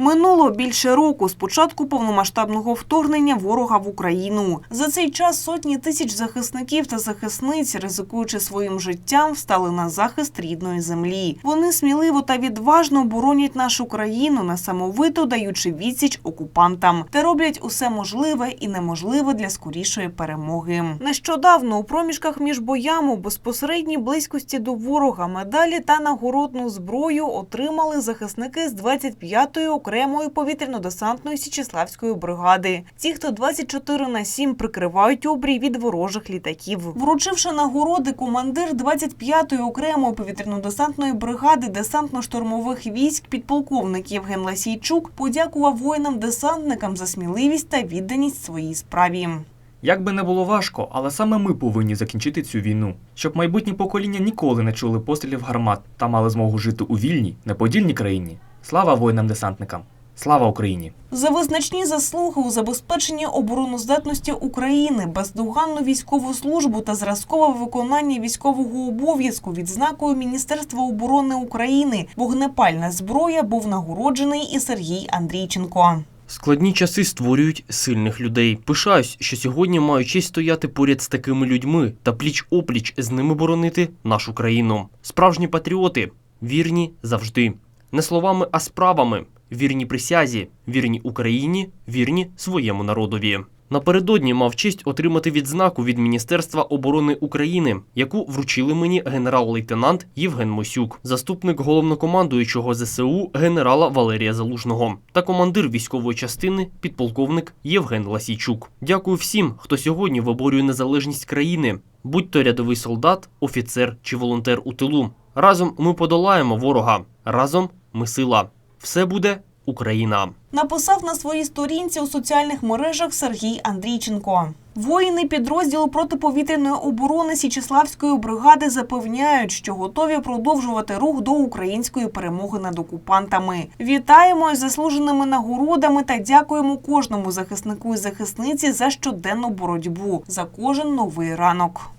Минуло більше року з початку повномасштабного вторгнення ворога в Україну. За цей час сотні тисяч захисників та захисниць, ризикуючи своїм життям, встали на захист рідної землі. Вони сміливо та відважно боронять нашу країну, несамовито даючи відсіч окупантам, та роблять усе можливе і неможливе для скорішої перемоги. Нещодавно у проміжках між боями у безпосередній близькості до ворога медалі та нагородну зброю отримали захисники з 25-ї окремої повітряно-десантної Січеславської бригади. Ті, хто 24 на 7 прикривають обрій від ворожих літаків. Вручивши нагороди, командир 25-ї окремої повітряно-десантної бригади десантно-штурмових військ підполковник Євген Ласійчук подякував воїнам-десантникам за сміливість та відданість своїй справі. Як би не було важко, але саме ми повинні закінчити цю війну, щоб майбутні покоління ніколи не чули пострілів гармат та мали змогу жити у вільній, неподільній країні. Слава воїнам-десантникам! Слава Україні! За визначні заслуги у забезпеченні обороноздатності України, бездоганну військову службу та зразкове виконання військового обов'язку відзнакою Міністерства оборони України вогнепальна зброя був нагороджений і Сергій Андрійченко. Складні часи створюють сильних людей. Пишаюсь, що сьогодні маю честь стояти поряд з такими людьми та пліч опліч з ними боронити нашу країну. Справжні патріоти вірні завжди. Не словами, а справами. Вірні присязі, вірні Україні, вірні своєму народові. Напередодні мав честь отримати відзнаку від Міністерства оборони України, яку вручили мені генерал-лейтенант Євген Мосюк, заступник головнокомандуючого ЗСУ генерала Валерія Залужного та командир військової частини підполковник Євген Ласійчук. Дякую всім, хто сьогодні виборює незалежність країни, будь то рядовий солдат, офіцер чи волонтер у тилу. Разом ми подолаємо ворога. Разом ми сила. Все буде Україна. Написав на своїй сторінці у соціальних мережах Сергій Андрійченко. Воїни підрозділу протиповітряної оборони Січеславської бригади запевняють, що готові продовжувати рух до української перемоги над окупантами. Вітаємо із заслуженими нагородами та дякуємо кожному захиснику і захисниці за щоденну боротьбу за кожен новий ранок.